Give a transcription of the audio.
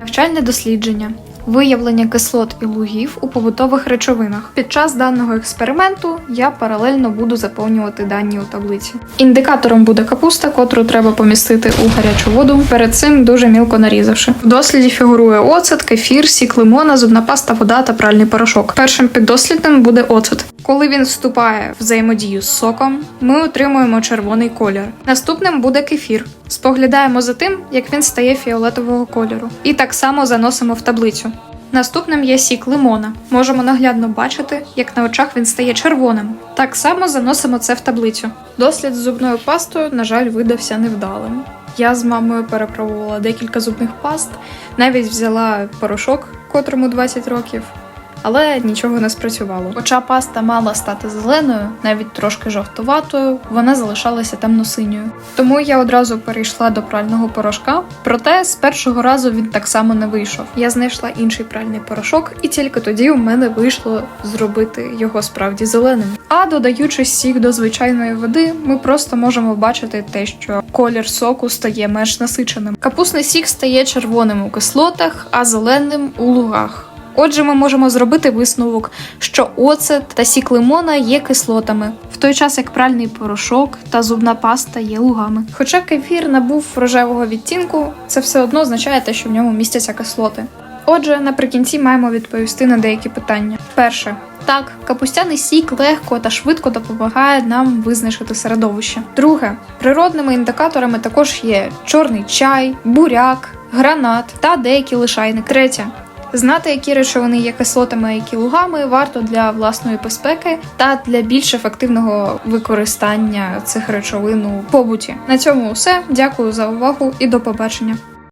Навчальне дослідження. Виявлення кислот і лугів у побутових речовинах. Під час даного експерименту я паралельно буду заповнювати дані у таблиці. Індикатором буде капуста, котру треба помістити у гарячу воду, перед цим дуже мілко нарізавши. В досліді фігурує оцет, кефір, сік лимона, зубна паста, вода та пральний порошок. Першим піддослідним буде оцет. Коли він вступає в взаємодію з соком, ми отримуємо червоний колір. Наступним буде кефір. Споглядаємо за тим, як він стає фіолетового кольору, і так само заносимо в таблицю. Наступним є сік лимона. Можемо наглядно бачити, як на очах він стає червоним. Так само заносимо це в таблицю. Дослід з зубною пастою, на жаль, видався невдалим. Я з мамою перепробувала декілька зубних паст, навіть взяла порошок, котрому 20 років, але нічого не спрацювало. Хоча паста мала стати зеленою, навіть трошки жовтуватою, вона залишалася темно-синьою. Тому я одразу перейшла до прального порошка, проте з першого разу він так само не вийшов. Я знайшла інший пральний порошок, і тільки тоді у мене вийшло зробити його справді зеленим. А додаючи сік до звичайної води, ми просто можемо бачити те, що колір соку стає менш насиченим. Капусний сік стає червоним у кислотах, а зеленим у лугах. Отже, ми можемо зробити висновок, що оцет та сік лимона є кислотами, в той час як пральний порошок та зубна паста є лугами. Хоча кефір набув рожевого відтінку, це все одно означає те, що в ньому містяться кислоти. Отже, наприкінці маємо відповісти на деякі питання. Перше, так, капустяний сік легко та швидко допомагає нам визначити середовище. Друге, природними індикаторами також є чорний чай, буряк, гранат та деякі лишайники. Третє. Знати, які речовини є кислотами, які лугами, варто для власної безпеки та для більш ефективного використання цих речовин у побуті. На цьому все. Дякую за увагу і до побачення.